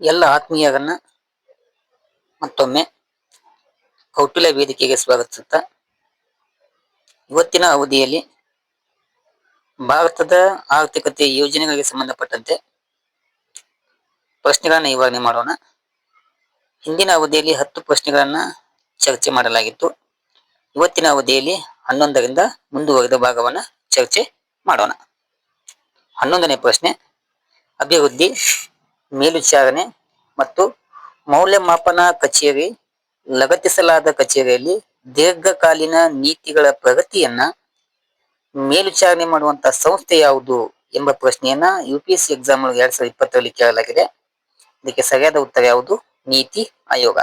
ಎಲ್ಲ ಆತ್ಮೀಯರನ್ನ ಮತ್ತೊಮ್ಮೆ ಕೌಟುಲ್ಯ ವೇದಿಕೆಗೆ ಸ್ವಾಗತಿಸುತ್ತಾ. ಇವತ್ತಿನ ಅವಧಿಯಲ್ಲಿ ಭಾರತದ ಆರ್ಥಿಕತೆ ಯೋಜನೆಗಳಿಗೆ ಸಂಬಂಧಪಟ್ಟಂತೆ ಪ್ರಶ್ನೆಗಳನ್ನ ನಿವಾರಣೆ ಮಾಡೋಣ. ಹಿಂದಿನ ಅವಧಿಯಲ್ಲಿ ಹತ್ತು ಪ್ರಶ್ನೆಗಳನ್ನ ಚರ್ಚೆ ಮಾಡಲಾಗಿತ್ತು. ಇವತ್ತಿನ ಅವಧಿಯಲ್ಲಿ ಹನ್ನೊಂದರಿಂದ ಮುಂದುವರೆದ ಭಾಗವನ್ನ ಚರ್ಚೆ ಮಾಡೋಣ. ಹನ್ನೊಂದನೇ ಪ್ರಶ್ನೆ, ಅಭಿವೃದ್ಧಿ ಮೇಲ್ವಿಚಾರಣೆ ಮತ್ತು ಮೌಲ್ಯಮಾಪನ ಕಚೇರಿ, ಲಗತ್ತಿಸಲಾದ ಕಚೇರಿಯಲ್ಲಿ ದೀರ್ಘಕಾಲೀನ ನೀತಿಗಳ ಪ್ರಗತಿಯನ್ನ ಮೇಲ್ವಿಚಾರಣೆ ಮಾಡುವಂತ ಸಂಸ್ಥೆ ಯಾವುದು ಎಂಬ ಪ್ರಶ್ನೆಯನ್ನ U P S C exam ಎರಡ್ ಸಾವಿರದ ಇಪ್ಪತ್ತರಲ್ಲಿ ಕೇಳಲಾಗಿದೆ. ಇದಕ್ಕೆ ಸರಿಯಾದ ಉತ್ತರ ಯಾವುದು? ನೀತಿ ಆಯೋಗ.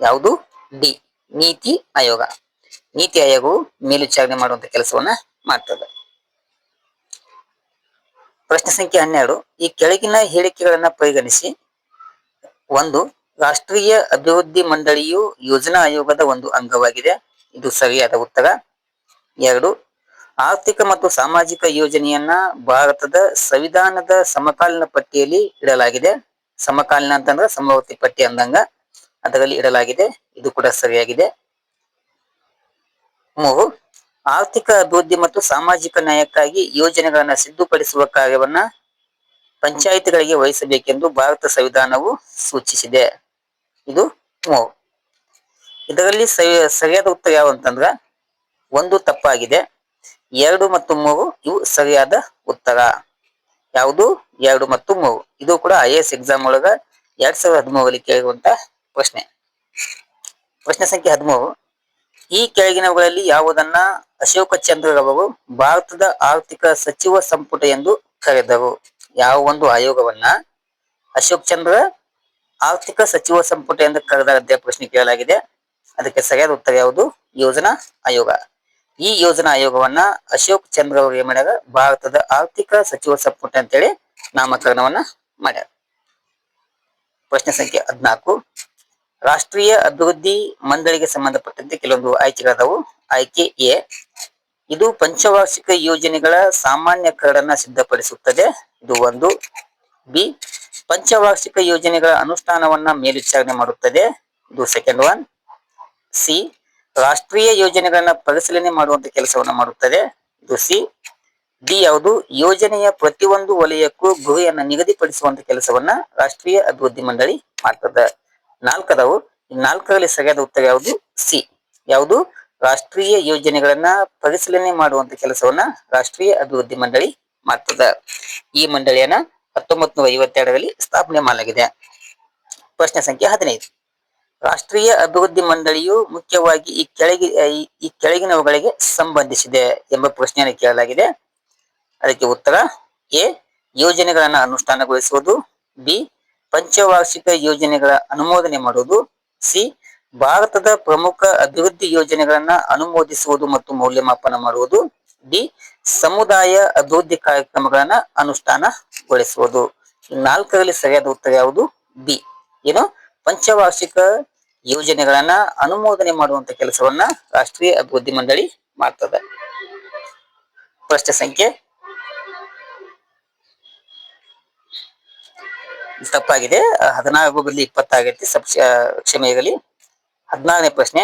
ಯಾವುದು? ಡಿ ನೀತಿ ಆಯೋಗ. ನೀತಿ ಆಯೋಗವು ಮೇಲ್ವಿಚಾರಣೆ ಮಾಡುವಂತ ಕೆಲಸವನ್ನ ಮಾಡ್ತದೆ. ಪ್ರಶ್ನೆ ಸಂಖ್ಯೆ ಹನ್ನೆರಡು. ಈ ಕೆಳಗಿನ ಹೇಳಿಕೆಗಳನ್ನ ಪರಿಗಣಿಸಿ. ಒಂದು, ರಾಷ್ಟ್ರೀಯ ಅಭಿವೃದ್ಧಿ ಮಂಡಳಿಯು ಯೋಜನಾ ಆಯೋಗದ ಒಂದು ಅಂಗವಾಗಿದೆ. ಇದು ಸರಿಯಾದ ಉತ್ತರ. ಎರಡು, ಆರ್ಥಿಕ ಮತ್ತು ಸಾಮಾಜಿಕ ಯೋಜನೆಯನ್ನ ಭಾರತದ ಸಂವಿಧಾನದ ಸಮಕಾಲೀನ ಪಟ್ಟಿಯಲ್ಲಿ ಇಡಲಾಗಿದೆ. ಸಮಕಾಲೀನ ಅಂತಂದ್ರೆ ಸಮವರ್ತಿ ಪಟ್ಟಿ ಅಂದಂಗ ಅದರಲ್ಲಿ ಇಡಲಾಗಿದೆ. ಇದು ಕೂಡ ಸರಿಯಾಗಿದೆ. ಮೂರು ಆರ್ಥಿಕ ಅಭಿವೃದ್ಧಿ ಮತ್ತು ಸಾಮಾಜಿಕ ನ್ಯಾಯಕ್ಕಾಗಿ ಯೋಜನೆಗಳನ್ನ ಸಿದ್ಧಪಡಿಸುವ ಕಾರ್ಯವನ್ನ ಪಂಚಾಯಿತಿಗಳಿಗೆ ವಹಿಸಬೇಕೆಂದು ಭಾರತ ಸಂವಿಧಾನವು ಸೂಚಿಸಿದೆ. ಇದು ಮೂರು ಇದರಲ್ಲಿ ಸರಿಯಾದ ಉತ್ತರ ಯಾವ ಅಂತಂದ್ರ ಒಂದು ತಪ್ಪಾಗಿದೆ. ಎರಡು ಮತ್ತು ಮೂರು ಇವು ಸರಿಯಾದ ಉತ್ತರ. ಯಾವುದು? ಎರಡು ಮತ್ತು ಮೂರು. ಇದು ಕೂಡ ಐ ಎಸ್ ಎಕ್ಸಾಮ್ ಒಳಗ ಎರಡ್ ಸಾವಿರದ ಹದಿಮೂರಲ್ಲಿ ಕೇಳಿರುವಂತ ಪ್ರಶ್ನೆ. ಪ್ರಶ್ನೆ ಸಂಖ್ಯೆ ಹದಿಮೂರು. ಈ ಕೆಳಗಿನವುಗಳಲ್ಲಿ ಯಾವುದನ್ನ ಅಶೋಕ ಚಂದ್ರರವರು ಭಾರತದ ಆರ್ಥಿಕ ಸಚಿವ ಸಂಪುಟ ಎಂದು ಕರೆದರು. ಯಾವ ಒಂದು ಆಯೋಗವನ್ನ? ಅಶೋಕ್ ಚಂದ್ರ ಆರ್ಥಿಕ ಸಚಿವ ಸಂಪುಟ ಎಂದು ಕರೆದ ಪ್ರಶ್ನೆ ಕೇಳಲಾಗಿದೆ. ಅದಕ್ಕೆ ಸರಿಯಾದ ಉತ್ತರ ಯಾವುದು? ಯೋಜನಾ ಆಯೋಗ. ಈ ಯೋಜನಾ ಆಯೋಗವನ್ನ ಅಶೋಕ್ ಚಂದ್ರ ಅವರು ಏನ್ ಮಾಡ್ಯಾರ? ಭಾರತದ ಆರ್ಥಿಕ ಸಚಿವ ಸಂಪುಟ ಅಂತೇಳಿ ನಾಮಕರಣವನ್ನ ಮಾಡ್ಯಾರ. ಪ್ರಶ್ನೆ ಸಂಖ್ಯೆ ಹದಿನಾಲ್ಕು. ರಾಷ್ಟ್ರೀಯ ಅಭಿವೃದ್ಧಿ ಮಂಡಳಿಗೆ ಸಂಬಂಧಪಟ್ಟಂತೆ ಕೆಲವೊಂದು ಆಯ್ಕೆಗಳಾದವು ಆಯ್ಕೆ ಎ, ಇದು ಪಂಚವಾರ್ಷಿಕ ಯೋಜನೆಗಳ ಸಾಮಾನ್ಯ ಕರಡನ್ನ ಸಿದ್ಧಪಡಿಸುತ್ತದೆ. ಇದು ಒಂದು. ಬಿ, ಪಂಚವಾರ್ಷಿಕ ಯೋಜನೆಗಳ ಅನುಷ್ಠಾನವನ್ನ ಮೇಲ್ವಿಚಾರಣೆ ಮಾಡುತ್ತದೆ. ಇದು ಸೆಕೆಂಡ್ ಒನ್ ಸಿ, ರಾಷ್ಟ್ರೀಯ ಯೋಜನೆಗಳನ್ನ ಪರಿಶೀಲನೆ ಮಾಡುವಂತ ಕೆಲಸವನ್ನ ಮಾಡುತ್ತದೆ. ಇದು ಸಿ, ಡಿ ಯಾವುದು? ಯೋಜನೆಯ ಪ್ರತಿಯೊಂದು ವಲಯಕ್ಕೂ ಗುರಿಯನ್ನ ನಿಗದಿಪಡಿಸುವಂತ ಕೆಲಸವನ್ನ ರಾಷ್ಟ್ರೀಯ ಅಭಿವೃದ್ಧಿ ಮಂಡಳಿ ಮಾಡ್ತದೆ. ನಾಲ್ಕದವು. ನಾಲ್ಕರಲ್ಲಿ ಸರಿಯಾದ ಉತ್ತರ ಯಾವುದು? ಸಿ. ಯಾವುದು? ರಾಷ್ಟ್ರೀಯ ಯೋಜನೆಗಳನ್ನ ಪರಿಶೀಲನೆ ಮಾಡುವಂತ ಕೆಲಸವನ್ನ ರಾಷ್ಟ್ರೀಯ ಅಭಿವೃದ್ಧಿ ಮಂಡಳಿ ಮಾಡ್ತದ. ಈ ಮಂಡಳಿಯನ್ನ ಹತ್ತೊಂಬತ್ ನೂರ ಐವತ್ತೆರಡರಲ್ಲಿ ಸ್ಥಾಪನೆ ಮಾಡಲಾಗಿದೆ. ಪ್ರಶ್ನೆ ಸಂಖ್ಯೆ ಹದಿನೈದು. ರಾಷ್ಟ್ರೀಯ ಅಭಿವೃದ್ಧಿ ಮಂಡಳಿಯು ಮುಖ್ಯವಾಗಿ ಈ ಕೆಳಗಿ ಈ ಕೆಳಗಿನವುಗಳಿಗೆ ಸಂಬಂಧಿಸಿದೆ ಎಂಬ ಪ್ರಶ್ನೆಯನ್ನು ಕೇಳಲಾಗಿದೆ. ಅದಕ್ಕೆ ಉತ್ತರ ಎ. ಯೋಜನೆಗಳನ್ನ ಅನುಷ್ಠಾನಗೊಳಿಸುವುದು, ಬಿ. ಪಂಚವಾರ್ಷಿಕ ಯೋಜನೆಗಳ ಅನುಮೋದನೆ ಮಾಡುವುದು. ಸಿ. ಭಾರತದ ಪ್ರಮುಖ ಅಭಿವೃದ್ಧಿ ಯೋಜನೆಗಳನ್ನ ಅನುಮೋದಿಸುವುದು ಮತ್ತು ಮೌಲ್ಯಮಾಪನ ಮಾಡುವುದು. ಡಿ. ಸಮುದಾಯ ಅಭಿವೃದ್ಧಿ ಕಾರ್ಯಕ್ರಮಗಳನ್ನ ಅನುಷ್ಠಾನಗೊಳಿಸುವುದು. ನಾಲ್ಕರಲ್ಲಿ ಸರಿಯಾದ ಉತ್ತರ ಯಾವುದು? ಬಿ. ಏನು? ಪಂಚವಾರ್ಷಿಕ ಯೋಜನೆಗಳನ್ನ ಅನುಮೋದನೆ ಮಾಡುವಂತ ಕೆಲಸವನ್ನ ರಾಷ್ಟ್ರೀಯ ಅಭಿವೃದ್ಧಿ ಮಂಡಳಿ ಮಾಡ್ತದೆ. ಪ್ರಶ್ನೆ ಸಂಖ್ಯೆ ತಪ್ಪಾಗಿದೆ. ಹದಿನಾಲ್ಕು ಬದಲಿ ಇಪ್ಪತ್ತಾಗೈತಿ ಸಬ್ ಇರಲಿ ಹದಿನಾರನೇ ಪ್ರಶ್ನೆ,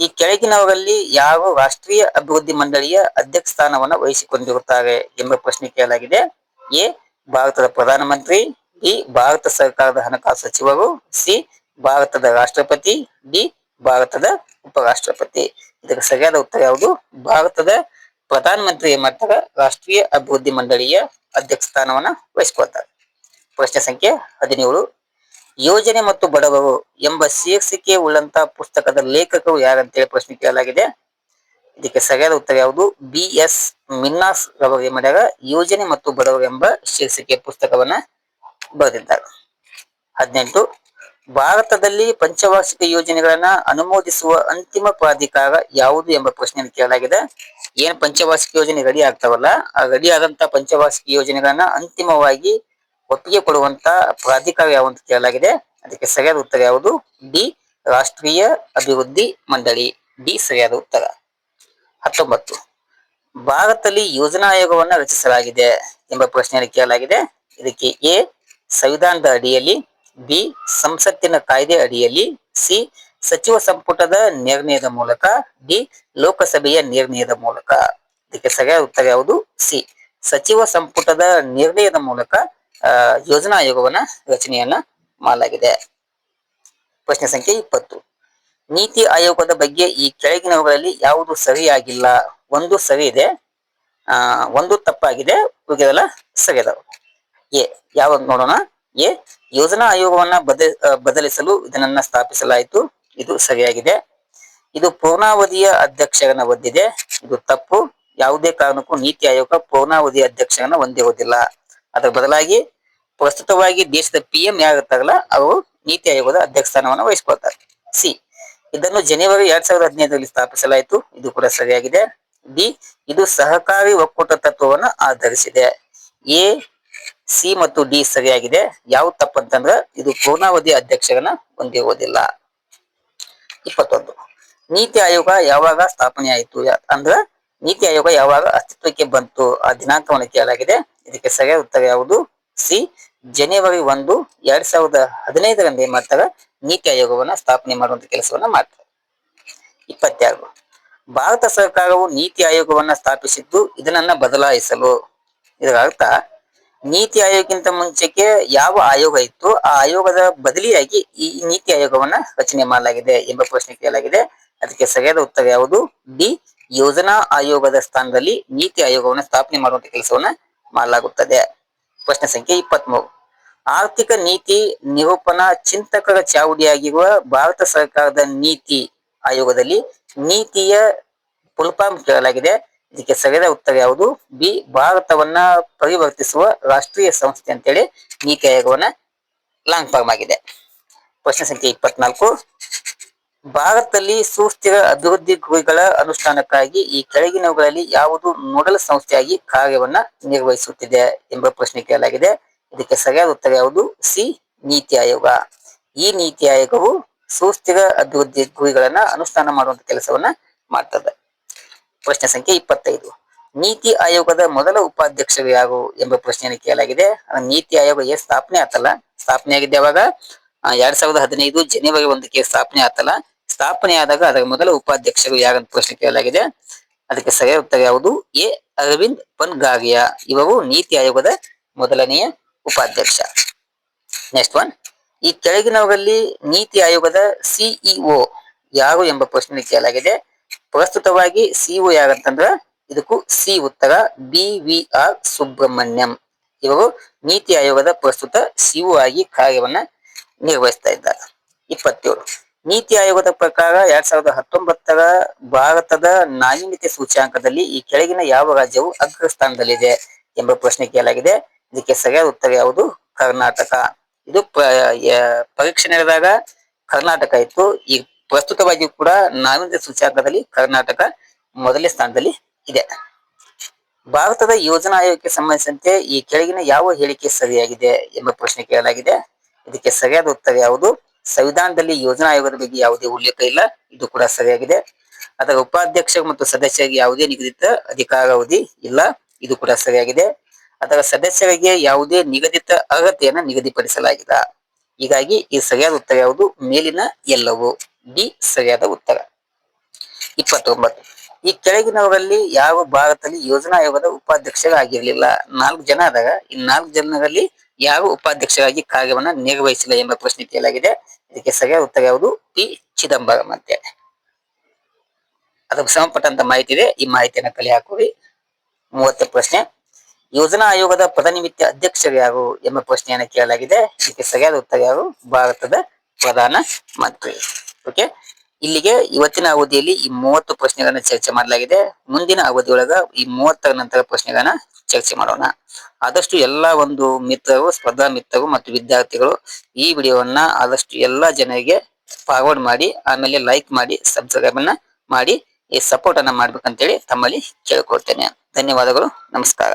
ಈ ಕೆಳಗಿನವರಲ್ಲಿ ಯಾವ ರಾಷ್ಟ್ರೀಯ ಅಭಿವೃದ್ಧಿ ಮಂಡಳಿಯ ಅಧ್ಯಕ್ಷ ಸ್ಥಾನವನ್ನು ವಹಿಸಿಕೊಂಡಿರುತ್ತಾರೆ ಎಂಬ ಪ್ರಶ್ನೆ ಕೇಳಲಾಗಿದೆ. ಎ, ಭಾರತದ ಪ್ರಧಾನಮಂತ್ರಿ. ಬಿ, ಭಾರತ ಸರ್ಕಾರದ ಹಣಕಾಸು ಸಚಿವರು. ಸಿ, ಭಾರತದ ರಾಷ್ಟ್ರಪತಿ. ಡಿ, ಭಾರತದ ಉಪರಾಷ್ಟ್ರಪತಿ. ಇದಕ್ಕೆ ಸರಿಯಾದ ಉತ್ತರ ಯಾವುದು? ಭಾರತದ ಪ್ರಧಾನಮಂತ್ರಿ ಮಟ್ಟದ ರಾಷ್ಟ್ರೀಯ ಅಭಿವೃದ್ಧಿ ಮಂಡಳಿಯ ಅಧ್ಯಕ್ಷ ಸ್ಥಾನವನ್ನು ವಹಿಸ್ಕೊಳ್ತಾರೆ. ಪ್ರಶ್ನೆ ಸಂಖ್ಯೆ ಹದಿನೇಳು. ಯೋಜನೆ ಮತ್ತು ಬಡವರು ಎಂಬ ಶೀರ್ಷಿಕೆ ಉಳ್ಳಂತ ಪುಸ್ತಕದ ಲೇಖಕರು ಯಾರಂತೇಳಿ ಪ್ರಶ್ನೆ ಕೇಳಲಾಗಿದೆ. ಇದಕ್ಕೆ ಸರಿಯಾದ ಉತ್ತರ ಯಾವುದು? ಬಿ ಎಸ್ ಮಿನ್ನಾಸ್ ರವರು ಮಾಡ್ಯಾರ ಯೋಜನೆ ಮತ್ತು ಬಡವರು ಎಂಬ ಶೀರ್ಷಿಕೆ ಪುಸ್ತಕವನ್ನ ಬರೆದಿದ್ದಾರೆ. ಹದಿನೆಂಟು. ಭಾರತದಲ್ಲಿ ಪಂಚವಾರ್ಷಿಕ ಯೋಜನೆಗಳನ್ನ ಅನುಮೋದಿಸುವ ಅಂತಿಮ ಪ್ರಾಧಿಕಾರ ಯಾವುದು ಎಂಬ ಪ್ರಶ್ನೆಯನ್ನು ಕೇಳಲಾಗಿದೆ. ಏನ್ ಪಂಚವಾರ್ಷಿಕ ಯೋಜನೆ ರೆಡಿ ಆಗ್ತಾವಲ್ಲ, ಆ ರೆಡಿ ಆದಂತ ಪಂಚವಾರ್ಷಿಕ ಯೋಜನೆಗಳನ್ನ ಅಂತಿಮವಾಗಿ ಒಪ್ಪಿಗೆ ಕೊಡುವಂತ ಪ್ರಾಧಿಕಾರ ಯಾವಂತ ಕೇಳಲಾಗಿದೆ. ಅದಕ್ಕೆ ಸರಿಯಾದ ಉತ್ತರ ಯಾವುದು? ಡಿ ರಾಷ್ಟ್ರೀಯ ಅಭಿವೃದ್ಧಿ ಮಂಡಳಿ. ಡಿ ಸರಿಯಾದ ಉತ್ತರ. ಹತ್ತೊಂಬತ್ತು. ಭಾರತದಲ್ಲಿ ಯೋಜನಾ ಆಯೋಗವನ್ನು ರಚಿಸಲಾಗಿದೆ ಎಂಬ ಪ್ರಶ್ನೆಯನ್ನು ಕೇಳಲಾಗಿದೆ. ಇದಕ್ಕೆ ಎ, ಸಂವಿಧಾನದ ಅಡಿಯಲ್ಲಿ, ಬಿ, ಸಂಸತ್ತಿನ ಕಾಯ್ದೆ ಅಡಿಯಲ್ಲಿ, ಸಿ, ಸಚಿವ ಸಂಪುಟದ ನಿರ್ಣಯದ ಮೂಲಕ, ಡಿ, ಲೋಕಸಭೆಯ ನಿರ್ಣಯದ ಮೂಲಕ. ಇದಕ್ಕೆ ಸರಿಯಾದ ಉತ್ತರ ಯಾವುದು? ಸಿ, ಸಚಿವ ಸಂಪುಟದ ನಿರ್ಣಯದ ಮೂಲಕ ಯೋಜನಾ ಆಯೋಗವನ್ನ ರಚನೆಯನ್ನ ಮಾಡಲಾಗಿದೆ. ಪ್ರಶ್ನೆ ಸಂಖ್ಯೆ ಇಪ್ಪತ್ತು. ನೀತಿ ಆಯೋಗದ ಬಗ್ಗೆ ಈ ಕೆಳಗಿನವುಗಳಲ್ಲಿ ಯಾವುದು ಸರಿಯಾಗಿಲ್ಲ? ಒಂದು ಸರಿ ಇದೆ. ಒಂದು ತಪ್ಪಾಗಿದೆ. ಉಳಿದೆಲ್ಲ ಸರಿ ಎ ಯಾವಾಗ ನೋಡೋಣ? ಎ, ಯೋಜನಾ ಆಯೋಗವನ್ನ ಬದ ಬದಲಿಸಲು ಇದನ್ನ ಸ್ಥಾಪಿಸಲಾಯಿತು. ಇದು ಸರಿಯಾಗಿದೆ. ಇದು ಪೂರ್ಣಾವಧಿಯ ಅಧ್ಯಕ್ಷರನ್ನ ಹೊಂದಿದೆ. ಇದು ತಪ್ಪು. ಯಾವುದೇ ಕಾರಣಕ್ಕೂ ನೀತಿ ಆಯೋಗ ಪೂರ್ಣಾವಧಿಯ ಅಧ್ಯಕ್ಷರನ್ನ ಹೊಂದಿರುವುದಿಲ್ಲ ಅದರ ಬದಲಾಗಿ ಪ್ರಸ್ತುತವಾಗಿ ದೇಶದ ಪಿ ಎಂ ಯಾರಿರ್ತಾರಲ್ಲ, ಅವರು ನೀತಿ ಆಯೋಗದ ಅಧ್ಯಕ್ಷ ಸ್ಥಾನವನ್ನು ವಹಿಸಿಕೊಳ್ತಾರೆ. ಸಿ ಇದನ್ನು ಜನವರಿ ಎರಡ್ ಸಾವಿರದ ಹದಿನೈದರಲ್ಲಿ ಸ್ಥಾಪಿಸಲಾಯಿತು. ಇದು ಕೂಡ ಸರಿಯಾಗಿದೆ. ಡಿ ಇದು ಸಹಕಾರಿ ಒಕ್ಕೂಟ ತತ್ವವನ್ನು ಆಧರಿಸಿದೆ. ಎ ಸಿ ಮತ್ತು ಡಿ ಸರಿಯಾಗಿದೆ. ಯಾವ ತಪ್ಪಂತಂದ್ರ ಇದು ಪೂರ್ಣಾವಧಿ ಅಧ್ಯಕ್ಷರನ್ನ ಹೊಂದಿರುವುದಿಲ್ಲ. ಇಪ್ಪತ್ತೊಂದು, ನೀತಿ ಆಯೋಗ ಯಾವಾಗ ಸ್ಥಾಪನೆ ಆಯಿತು ಅಂದ್ರ ನೀತಿ ಆಯೋಗ ಯಾವಾಗ ಅಸ್ತಿತ್ವಕ್ಕೆ ಬಂತು? ಆ ದಿನಾಂಕವನ್ನು ಕೇಳಲಾಗಿದೆ. ಇದಕ್ಕೆ ಸರಿಯಾದ ಉತ್ತರ ಯಾವುದು? ಸಿ, ಜನವರಿ ಒಂದು, ಎರಡ್ ಸಾವಿರದ ಹದಿನೈದರಂದು ಏನ್ ಮಾಡ್ತಾರೆ ನೀತಿ ಆಯೋಗವನ್ನ ಸ್ಥಾಪನೆ ಮಾಡುವಂತ ಕೆಲಸವನ್ನ ಮಾಡ್ತಾರೆ. ಇಪ್ಪತ್ತೆರಡು, ಭಾರತ ಸರ್ಕಾರವು ನೀತಿ ಆಯೋಗವನ್ನ ಸ್ಥಾಪಿಸಿದ್ದು ಇದನ್ನ ಬದಲಾಯಿಸಲು. ಇದರ ಅರ್ಥ, ನೀತಿ ಆಯೋಗಕ್ಕಿಂತ ಮುಂಚೆಗೆ ಯಾವ ಆಯೋಗ ಇತ್ತು ಆ ಆಯೋಗದ ಬದಲಿಯಾಗಿ ಈ ನೀತಿ ಆಯೋಗವನ್ನ ರಚನೆ ಮಾಡಲಾಗಿದೆ ಎಂಬ ಪ್ರಶ್ನೆ ಕೇಳಲಾಗಿದೆ. ಅದಕ್ಕೆ ಸರಿಯಾದ ಉತ್ತರ ಯಾವುದು? ಡಿ ಯೋಜನಾ ಆಯೋಗದ ಸ್ಥಾನದಲ್ಲಿ ನೀತಿ ಆಯೋಗವನ್ನು ಸ್ಥಾಪನೆ ಮಾಡುವಂತ ಕೆಲಸವನ್ನ ಮಾಡಲಾಗುತ್ತದೆ. ಪ್ರಶ್ನೆ ಸಂಖ್ಯೆ ಇಪ್ಪತ್ಮೂರು. ಆರ್ಥಿಕ ನೀತಿ ನಿರೂಪಣಾ ಚಿಂತಕರ ಚಾವಡಿಯಾಗಿರುವ ಭಾರತ ಸರ್ಕಾರದ ನೀತಿ ಆಯೋಗದಲ್ಲಿ ನೀತಿಯ ಫುಲ್ಫಾರ್ಮ್ ಕೇಳಲಾಗಿದೆ. ಇದಕ್ಕೆ ಸರಿಯಾದ ಉತ್ತರ ಯಾವುದು? ಬಿ, ಭಾರತವನ್ನ ಪರಿವರ್ತಿಸುವ ರಾಷ್ಟ್ರೀಯ ಸಂಸ್ಥೆ ಅಂತೇಳಿ ನೀತಿ ಆಯೋಗವನ್ನ ಲಾಂಗ್ ಫಾರ್ಮ್ ಆಗಿದೆ. ಪ್ರಶ್ನೆ ಸಂಖ್ಯೆ ಇಪ್ಪತ್ನಾಲ್ಕು. ಭಾರತದಲ್ಲಿ ಸುಸ್ಥಿರ ಅಭಿವೃದ್ಧಿ ಗುರಿಗಳ ಅನುಷ್ಠಾನಕ್ಕಾಗಿ ಈ ಕೆಳಗಿನವುಗಳಲ್ಲಿ ಯಾವುದು ನೋಡಲ್ ಸಂಸ್ಥೆಯಾಗಿ ಕಾರ್ಯವನ್ನ ನಿರ್ವಹಿಸುತ್ತಿದೆ ಎಂಬ ಪ್ರಶ್ನೆ ಕೇಳಲಾಗಿದೆ. ಇದಕ್ಕೆ ಸರಿಯಾದ ಉತ್ತರ ಯಾವುದು? ಸಿ ನೀತಿ ಆಯೋಗ. ಈ ನೀತಿ ಆಯೋಗವು ಸುಸ್ಥಿರ ಅಭಿವೃದ್ಧಿ ಗುರಿಗಳನ್ನ ಅನುಷ್ಠಾನ ಮಾಡುವಂತ ಕೆಲಸವನ್ನ ಮಾಡ್ತದೆ. ಪ್ರಶ್ನೆ ಸಂಖ್ಯೆ ಇಪ್ಪತ್ತೈದು. ನೀತಿ ಆಯೋಗದ ಮೊದಲ ಉಪಾಧ್ಯಕ್ಷರು ಯಾರು ಎಂಬ ಪ್ರಶ್ನೆಯನ್ನು ಕೇಳಲಾಗಿದೆ. ನೀತಿ ಆಯೋಗ ಸ್ಥಾಪನೆ ಆತಲ್ಲ? ಸ್ಥಾಪನೆ ಆಗಿದ್ದೆ ಯಾವಾಗ? ಆ, ಎರಡ್ ಸಾವಿರದ ಹದಿನೈದು ಜನವರಿ ಒಂದಕ್ಕೆ ಸ್ಥಾಪನೆ ಆತಲ್ಲ. ಸ್ಥಾಪನೆ ಆದಾಗ ಅದರ ಮೊದಲ ಉಪಾಧ್ಯಕ್ಷರು ಯಾರಂತ ಪ್ರಶ್ನೆ ಕೇಳಲಾಗಿದೆ. ಅದಕ್ಕೆ ಸರಿಯಾದ ಉತ್ತರ ಯಾವುದು? ಎ. ಅರವಿಂದ್ ಪನ್ಗಾರಿಯಾ. ಇವರು ನೀತಿ ಆಯೋಗದ ಮೊದಲನೆಯ ಉಪಾಧ್ಯಕ್ಷ. ನೆಕ್ಸ್ಟ್ ಒನ್ ಈ ಕೆಳಗಿನವರಲ್ಲಿ ನೀತಿ ಆಯೋಗದ ಸಿಇಒ ಯಾರು ಎಂಬ ಪ್ರಶ್ನೆ ಕೇಳಲಾಗಿದೆ. ಪ್ರಸ್ತುತವಾಗಿ ಸಿಇಒ ಯಾರಂತಂದ್ರ ಇದಕ್ಕೂ ಸಿ ಉತ್ತರ ಬಿ ವಿ ಆರ್ ಸುಬ್ರಹ್ಮಣ್ಯಂ. ಇವರು ನೀತಿ ಆಯೋಗದ ಪ್ರಸ್ತುತ ಸಿಇಒ ಆಗಿ ಕಾರ್ಯವನ್ನ ನಿರ್ವಹಿಸ್ತಾ ಇದ್ದಾರೆ ಇಪ್ಪತ್ತೇಳು. ನೀತಿ ಆಯೋಗದ ಪ್ರಕಾರ ಎರಡ್ ಸಾವಿರದ ಹತ್ತೊಂಬತ್ತರ ಭಾರತದ ನಾವೀನ್ಯತೆ ಸೂಚ್ಯಾಂಕದಲ್ಲಿ ಈ ಕೆಳಗಿನ ಯಾವ ರಾಜ್ಯವು ಅಗ್ರಸ್ಥಾನದಲ್ಲಿದೆ ಎಂಬ ಪ್ರಶ್ನೆ ಕೇಳಲಾಗಿದೆ. ಇದಕ್ಕೆ ಸರಿಯಾದ ಉತ್ತರ ಯಾವುದು? ಕರ್ನಾಟಕ. ಇದು ಪರೀಕ್ಷೆ ನಡೆದಾಗ ಕರ್ನಾಟಕ ಇತ್ತು. ಈ ಪ್ರಸ್ತುತವಾಗಿ ಕೂಡ ನಾವೀನ್ಯತೆ ಸೂಚ್ಯಾಂಕದಲ್ಲಿ ಕರ್ನಾಟಕ ಮೊದಲನೇ ಸ್ಥಾನದಲ್ಲಿ ಇದೆ. ಭಾರತದ ಯೋಜನಾ ಆಯೋಗಕ್ಕೆ ಸಂಬಂಧಿಸಿದಂತೆ ಈ ಕೆಳಗಿನ ಯಾವ ಹೇಳಿಕೆ ಸರಿಯಾಗಿದೆ ಎಂಬ ಪ್ರಶ್ನೆ ಕೇಳಲಾಗಿದೆ. ಇದಕ್ಕೆ ಸರಿಯಾದ ಉತ್ತರ ಯಾವುದು? ಸಂವಿಧಾನದಲ್ಲಿ ಯೋಜನಾ ಆಯೋಗದ ಬಗ್ಗೆ ಯಾವುದೇ ಉಲ್ಲೇಖ ಇಲ್ಲ. ಇದು ಕೂಡ ಸರಿಯಾಗಿದೆ. ಅದರ ಉಪಾಧ್ಯಕ್ಷ ಮತ್ತು ಸದಸ್ಯರಿಗೆ ಯಾವುದೇ ನಿಗದಿತ ಅಧಿಕಾರಾವಧಿ ಇಲ್ಲ. ಇದು ಕೂಡ ಸರಿಯಾಗಿದೆ. ಅದರ ಸದಸ್ಯರಿಗೆ ಯಾವುದೇ ನಿಗದಿತ ಅರ್ಹತೆಯನ್ನು ನಿಗದಿಪಡಿಸಲಾಗಿಲ್ಲ. ಹೀಗಾಗಿ ಈ ಸರಿಯಾದ ಉತ್ತರ ಯಾವುದು? ಮೇಲಿನ ಎಲ್ಲವು. ಡಿ, ಸರಿಯಾದ ಉತ್ತರ. ಇಪ್ಪತ್ತೊಂಬತ್ತು. ಈ ಕೆಳಗಿನವರಲ್ಲಿ ಯಾವ ಭಾರತದಲ್ಲಿ ಯೋಜನಾ ಆಯೋಗದ ಉಪಾಧ್ಯಕ್ಷರಾಗಿರಲಿಲ್ಲ ನಾಲ್ಕು ಜನ ಆದಾಗ, ಈ ನಾಲ್ಕು ಜನರಲ್ಲಿ ಯಾವ ಉಪಾಧ್ಯಕ್ಷರಾಗಿ ಕಾರ್ಯವನ್ನ ನಿರ್ವಹಿಸಿಲ್ಲ ಎಂಬ ಪ್ರಶ್ನೆ ಕೇಳಲಾಗಿದೆ. ಇದಕ್ಕೆ ಸರಿಯಾದ ಉತ್ತರ ಯಾವುದು? ಪಿ. ಚಿದಂಬರಂ ಅಂತೆ ಅದಕ್ಕೆ ಸಂಬಂಧಪಟ್ಟಂತ ಮಾಹಿತಿ ಇದೆ. ಈ ಮಾಹಿತಿಯನ್ನು ಕಲೆ ಹಾಕುವಿ. ಮೂವತ್ತ ಪ್ರಶ್ನೆ. ಯೋಜನಾ ಆಯೋಗದ ಪದನಿಮಿತ್ತ ಅಧ್ಯಕ್ಷರು ಯಾರು ಎಂಬ ಪ್ರಶ್ನೆಯನ್ನು ಕೇಳಲಾಗಿದೆ. ಇದಕ್ಕೆ ಸರಿಯಾದ ಉತ್ತರ ಯಾರು? ಭಾರತದ ಪ್ರಧಾನ ಮಂತ್ರಿ. ಓಕೆ. ಇಲ್ಲಿಗೆ ಇವತ್ತಿನ ಅವಧಿಯಲ್ಲಿ ಈ ಮೂವತ್ತು ಪ್ರಶ್ನೆಗಳನ್ನ ಚರ್ಚೆ ಮಾಡಲಾಗಿದೆ. ಮುಂದಿನ ಅವಧಿಯೊಳಗ ಈ ಮೂವತ್ತರ ನಂತರ ಪ್ರಶ್ನೆಗಳನ್ನ ಚರ್ಚೆ ಮಾಡೋಣ. ಆದಷ್ಟು ಎಲ್ಲಾ ಒಂದು ಮಿತ್ರರು, ಸ್ಪರ್ಧಾ ಮಿತ್ರರು ಮತ್ತು ವಿದ್ಯಾರ್ಥಿಗಳು ಈ ವಿಡಿಯೋವನ್ನ ಆದಷ್ಟು ಎಲ್ಲಾ ಜನರಿಗೆ ಫಾರ್ವರ್ಡ್ ಮಾಡಿ, ಆಮೇಲೆ ಲೈಕ್ ಮಾಡಿ ಸಬ್ಸ್ಕ್ರೈಬ್ ಅನ್ನ ಮಾಡಿ, ಈ ಸಪೋರ್ಟ್ ಅನ್ನ ಮಾಡ್ಬೇಕಂತೇಳಿ ತಮ್ಮಲ್ಲಿ ಕೇಳ್ಕೊಳ್ತೇನೆ. ಧನ್ಯವಾದಗಳು, ನಮಸ್ಕಾರ.